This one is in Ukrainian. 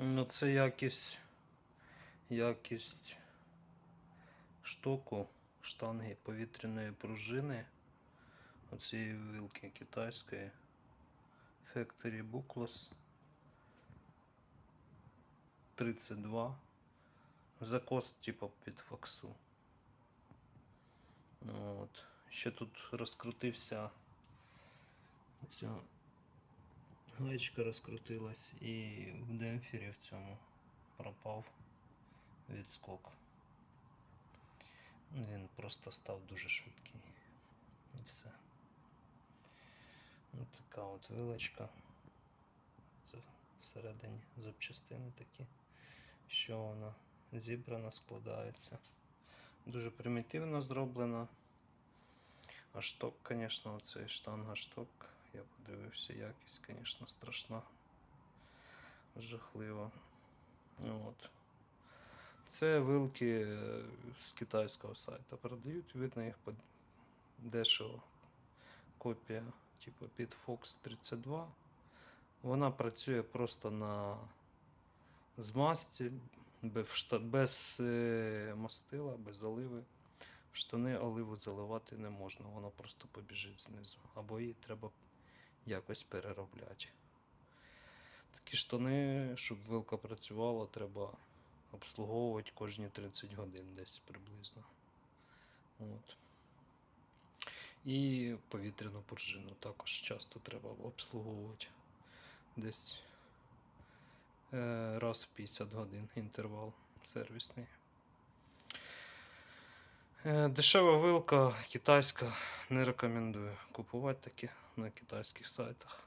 Ну, це якість, якість штоку, штанги повітряної пружини. Оцієї вилки китайської. Factory Bookless 32. Закос типу під факсу. Ну, От. Ще тут розкрутився. Ця гаєчка розкрутилась і в демпфері в цьому пропав відскок. Він просто став дуже швидкий. І все. Ось така от вилочка. Це всередині запчастини такі, що вона зібрана, складається. Дуже примітивно зроблена. А шток, звісно, оцей штанга шток. Я подивився, якість, звісно, страшна. Жахлива. От. Це вилки е, з китайського сайту продають, видно їх по дешево. Копія, типу під Fox 32. Вона працює просто на змазці, без, без мастила, без оливи. В штани оливу заливати не можна, воно просто побіжить знизу. Або її треба якось переробляти. Такі штани, щоб вилка працювала, треба обслуговувати кожні 30 годин десь приблизно. От. І повітряну пружину також часто треба обслуговувати. Десь е, раз в 50 годин інтервал сервісний. Е, Дешева вилка китайська. Не рекомендую купувати такі на китайських сайтах.